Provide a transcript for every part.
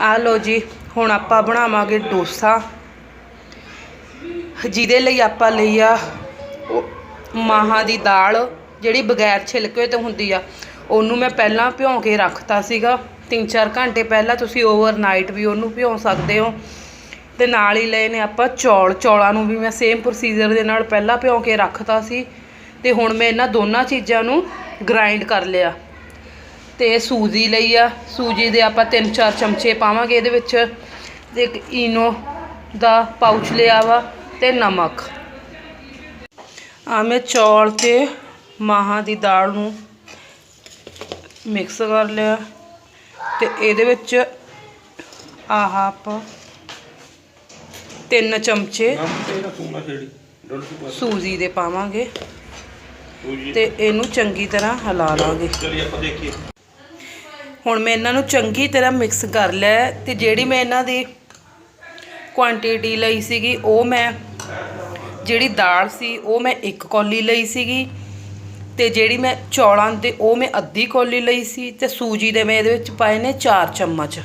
ਆ ਲਓ ਜੀ, ਹੁਣ ਆਪਾਂ ਬਣਾਵਾਂਗੇ ਡੋਸਾ। ਜਿਹਦੇ ਲਈ ਆਪਾਂ ਲਈ ਆ ਮਾਹਾਂ ਦੀ ਦਾਲ, ਜਿਹੜੀ ਬਗੈਰ ਛਿਲਕੇ ਤੋਂ ਹੁੰਦੀ ਆ। ਉਹਨੂੰ ਮੈਂ ਪਹਿਲਾਂ ਭਿਉਂ ਕੇ ਰੱਖਤਾ ਸੀਗਾ। 3-4 ਘੰਟੇ ਪਹਿਲਾਂ ਤੁਸੀਂ ਓਵਰਨਾਈਟ ਵੀ ਉਹਨੂੰ ਭਿਉਂ ਸਕਦੇ ਹੋ। ਤੇ ਨਾਲ ਹੀ ਲਏ ਨੇ ਆਪਾਂ ਚੌਲ। ਚੌਲਾਂ ਨੂੰ ਵੀ ਮੈਂ ਸੇਮ ਪ੍ਰੋਸੀਜਰ ਦੇ ਨਾਲ ਪਹਿਲਾਂ ਭਿਉਂ ਕੇ ਰੱਖਤਾ ਸੀ। ਤੇ ਹੁਣ ਮੈਂ ਇਹਨਾਂ ਦੋਨਾਂ ਚੀਜ਼ਾਂ ਨੂੰ ਗ੍ਰਾਈਂਡ ਕਰ ਲਿਆ। ਤੇ ਸੂਜੀ ਲਈ ਆ। ਸੂਜੀ ਦੇ ਆਪਾਂ 3-4 ਚਮਚੇ ਪਾਵਾਂਗੇ ਇਹਦੇ ਵਿੱਚ। ਤੇ ਇੱਕ ਈਨੋ ਦਾ ਪਾਊਚ ਲਿਆ ਵਾ ਤੇ ਨਮਕ। ਆ ਮੈਂ ਚੌਲ ਤੇ ਮਾਹਾਂ ਦੀ ਦਾਲ ਨੂੰ ਮਿਕਸ ਕਰ ਲਿਆ। ਤੇ ਇਹਦੇ ਵਿੱਚ ਆਹ ਆਪਾਂ ਤਿੰਨ ਚਮਚੇ ਸੂਜੀ ਦੇ ਪਾਵਾਂਗੇ। ਸੂਜੀ ਤੇ ਇਹਨੂੰ ਚੰਗੀ ਤਰ੍ਹਾਂ ਹਿਲਾ ਲਾਂਗੇ। ਚਲਿਏ ਆਪਾਂ ਦੇਖੀਏ। ਹੁਣ ਮੈਂ ਇਹਨਾਂ ਨੂੰ ਚੰਗੀ ਤਰ੍ਹਾਂ ਮਿਕਸ ਕਰ ਲਿਆ ਹੈ ਤੇ ਜਿਹੜੀ ਮੈਂ ਇਹਨਾਂ ਦੀ ਕੁਆਂਟੀਟੀ ਲਈ ਸੀਗੀ, ਉਹ ਮੈਂ ਜਿਹੜੀ ਦਾਲ ਸੀ, ਉਹ ਮੈਂ ਇੱਕ ਕੌਲੀ ਲਈ ਸੀਗੀ ਤੇ ਜਿਹੜੀ ਮੈਂ ਚੌਲਾਂ ਦੇ, ਉਹ ਮੈਂ ਅੱਧੀ ਕੌਲੀ ਲਈ ਸੀ ਤੇ ਸੂਜੀ ਦੇ ਮੈਂ ਇਹਦੇ ਵਿੱਚ ਪਾਏ ਨੇ 4 ਚਮਚ।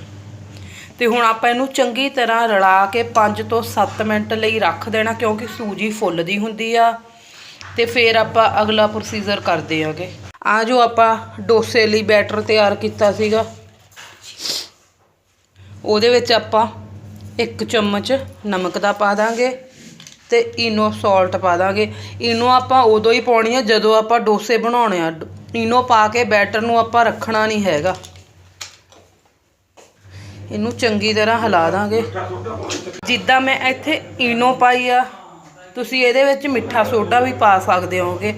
ਤੇ ਹੁਣ ਆਪਾਂ ਇਹਨੂੰ ਚੰਗੀ ਤਰ੍ਹਾਂ ਰਲਾ ਕੇ 5 ਤੋਂ 7 ਮਿੰਟ ਲਈ ਰੱਖ ਦੇਣਾ ਕਿਉਂਕਿ ਸੂਜੀ ਫੁੱਲਦੀ ਹੁੰਦੀ ਆ ਤੇ ਫਿਰ ਆਪਾਂ ਅਗਲਾ ਪ੍ਰੋਸੀਜਰ ਕਰਦੇ ਆਂਗੇ। ਆ ਜੋ ਆਪਾਂ ਡੋਸੇ ਲਈ ਬੈਟਰ ਤਿਆਰ ਕੀਤਾ ਸੀਗਾ। ਉਹਦੇ ਵਿੱਚ ਆਪਾਂ ਇੱਕ ਚਮਚ ਨਮਕ ਦਾ ਪਾ ਦਾਂਗੇ ਤੇ ਇਨੋ ਸਾਲਟ ਪਾ ਦਾਂਗੇ। ਇਨੋ ਆਪਾਂ ਉਦੋਂ ਹੀ ਪਾਉਣੀ ਆ ਜਦੋਂ ਆਪਾਂ ਡੋਸੇ ਬਣਾਉਣੇ ਆ। ਇਨੋ ਪਾ ਕੇ ਬੈਟਰ ਨੂੰ ਆਪਾਂ ਰੱਖਣਾ ਨਹੀਂ ਹੈਗਾ। ਇਹਨੂੰ ਚੰਗੀ ਤਰ੍ਹਾਂ ਹਿਲਾ ਦਾਂਗੇ। ਜਿੱਦਾਂ ਮੈਂ ਇੱਥੇ ਇਨੋ ਪਾਈ ਆ, ਤੁਸੀਂ ਇਹਦੇ ਵਿੱਚ ਮਿੱਠਾ ਸੋਡਾ ਵੀ ਪਾ ਸਕਦੇ ਹੋਗੇ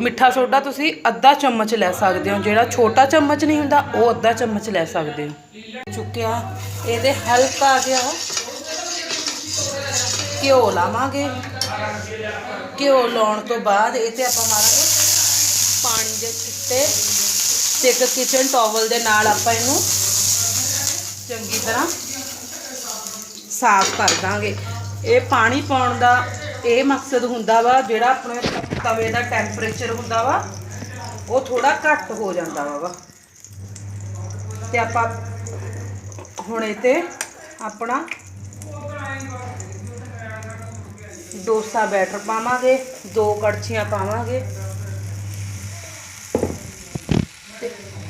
ਮਿੱਠਾ ਸੋਡਾ ਤੁਸੀਂ ਅੱਧਾ ਚਮਚ ਲੈ ਸਕਦੇ ਹੋ, ਜਿਹੜਾ ਛੋਟਾ ਚਮਚ ਨਹੀਂ ਹੁੰਦਾ, ਉਹ ਅੱਧਾ ਚਮਚ ਲੈ ਸਕਦੇ ਹੋ। ਚੁੱਕਿਆ, ਇਹਦੇ ਹਲਕਾ ਜਿਹਾ ਘਿਓ ਲਾਵਾਂਗੇ। ਘਿਓ ਲਾਉਣ ਤੋਂ ਬਾਅਦ ਇਹ ਤੇ ਆਪਾਂ ਮਾਰਾਂਗੇ ਪਾਣੀ ਦੇ ਛਿੱਟੇ ਤੇ ਇੱਕ ਕਿਚਨ ਟਾਵਲ ਦੇ ਨਾਲ ਆਪਾਂ ਇਹਨੂੰ ਚੰਗੀ ਤਰ੍ਹਾਂ ਸਾਫ਼ ਕਰ ਦਾਂਗੇ। ਇਹ ਪਾਣੀ ਪਾਉਣ ਦਾ ਇਹ ਮਕਸਦ ਹੁੰਦਾ ਵਾ, ਜਿਹੜਾ ਆਪਣੇ ਤਵੇ ਦਾ ਟੈਂਪਰੇਚਰ ਹੁੰਦਾ ਵਾ, ਉਹ ਥੋੜਾ ਘੱਟ ਹੋ ਜਾਂਦਾ ਵਾ ਵਾ। ਤੇ ਆਪਾਂ ਹੁਣ ਇਹ ਤੇ ਆਪਣਾ ਡੋਸਾ ਬੈਟਰ ਪਾਵਾਂਗੇ, ਦੋ ਕੜਛੀਆਂ ਪਾਵਾਂਗੇ।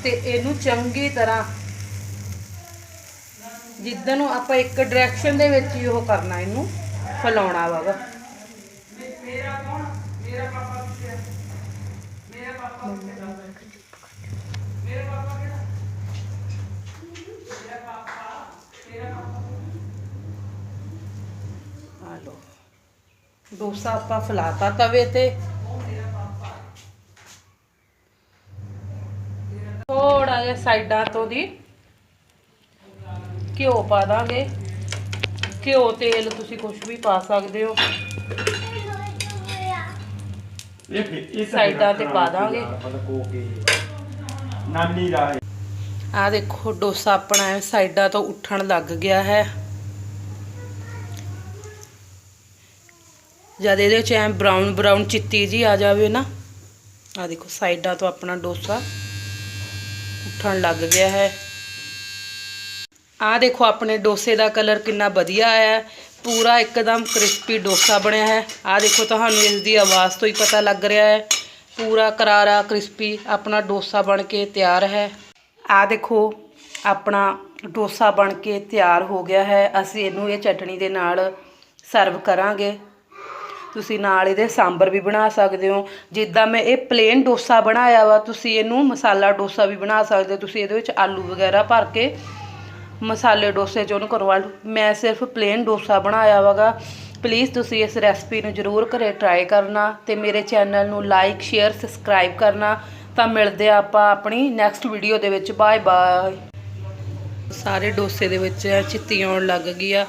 ਤੇ ਇਹਨੂੰ ਚੰਗੀ ਤਰ੍ਹਾਂ ਜਿੱਦਾਂ ਨੂੰ ਆਪਾਂ ਇੱਕ ਡਾਇਰੈਕਸ਼ਨ ਦੇ ਵਿੱਚ ਹੀ ਉਹ ਕਰਨਾ, ਇਹਨੂੰ ਫੈਲਾਉਣਾ ਵਾਗਾ ਆ ਲੋ ਡੋਸਾ ਆਪਾਂ ਫਲਾਤਾ ਤਵੇ ਤੇ। ਥੋੜਾ ਜਿਹਾ ਸਾਈਡਾਂ ਤੋਂ ਦੀ ਘਿਓ ਪਾ ਦਾਂਗੇ। ਘਿਓ ਤੇਲ ਤੁਸੀਂ ਕੁਝ ਵੀ ਪਾ ਸਕਦੇ ਹੋ। ਸਾਈਡਾਂ ਤੇ ਪਾ ਦਾਂਗੇ। ਨਾਨੀ ਦਾ ਹੈ ਆ ਦੇਖੋ ਡੋਸਾ ਆਪਣਾ ਸਾਈਡਾਂ ਤੋਂ ਉੱਠਣ ਲੱਗ ਗਿਆ ਹੈ। ਜਦ ਇਹਦੇ ਚ ਐ ਬਰਾਊਨ ਬਰਾਊਨ ਚਿੱਟੀ ਜੀ ਆ ਜਾਵੇ ਨਾ ਆ ਦੇਖੋ ਸਾਈਡਾਂ ਤੋਂ ਆਪਣਾ ਡੋਸਾ ਉੱਠਣ ਲੱਗ ਗਿਆ ਹੈ। ਆ ਦੇਖੋ ਆਪਣੇ ਡੋਸੇ ਦਾ ਕਲਰ ਕਿੰਨਾ ਵਧੀਆ ਆਇਆ ਪੂਰਾ ਇੱਕਦਮ ਕ੍ਰਿਸਪੀ ਡੋਸਾ ਬਣਿਆ ਹੈ। ਆ ਦੇਖੋ ਤੁਹਾਨੂੰ ਇਸ ਦੀ ਆਵਾਜ਼ ਤੋਂ ਹੀ ਪਤਾ ਲੱਗ ਰਿਹਾ ਹੈ। ਪੂਰਾ ਕਰਾਰਾ ਕ੍ਰਿਸਪੀ ਆਪਣਾ ਡੋਸਾ ਬਣ ਕੇ ਤਿਆਰ ਹੈ। ਆ ਦੇਖੋ ਆਪਣਾ ਡੋਸਾ ਬਣ ਕੇ ਤਿਆਰ ਹੋ ਗਿਆ ਹੈ। ਅਸੀਂ ਇਹਨੂੰ ਇਹ ਚਟਣੀ ਦੇ ਨਾਲ ਸਰਵ ਕਰਾਂਗੇ। ਤੁਸੀਂ ਨਾਲ ਇਹਦੇ ਸਾਂਬਰ ਵੀ ਬਣਾ ਸਕਦੇ ਹੋ। ਜਿੱਦਾਂ ਮੈਂ ਇਹ ਪਲੇਨ ਡੋਸਾ ਬਣਾਇਆ ਵਾ, ਤੁਸੀਂ ਇਹਨੂੰ ਮਸਾਲਾ ਡੋਸਾ ਵੀ ਬਣਾ ਸਕਦੇ ਹੋ। ਤੁਸੀਂ ਇਹਦੇ ਵਿੱਚ ਆਲੂ ਵਗੈਰਾ ਭਰ ਕੇ ਮਸਾਲੇ ਡੋਸੇ ਚੋਂ ਉਹਨੂੰ ਕਰਵਾ ਮੈਂ ਸਿਰਫ ਪਲੇਨ ਡੋਸਾ ਬਣਾਇਆ ਵਾਗਾ। ਪਲੀਜ਼ ਤੁਸੀਂ ਇਸ ਰੈਸਪੀ ਨੂੰ ਜ਼ਰੂਰ ਘਰੇ ਟਰਾਈ ਕਰਨਾ ਤੇ ਮੇਰੇ ਚੈਨਲ ਨੂੰ ਲਾਈਕ ਸ਼ੇਅਰ ਸਬਸਕ੍ਰਾਈਬ ਕਰਨਾ। ਤਾਂ ਮਿਲਦੇ ਆ ਆਪਾਂ ਆਪਣੀ ਨੈਕਸਟ ਵੀਡੀਓ ਦੇ ਵਿੱਚ। ਬਾਏ ਬਾਏ ਸਾਰੇ ਡੋਸੇ ਦੇ ਵਿੱਚ ਚਿੱਤੀ ਆਉਣ ਲੱਗ ਗਈ ਆ।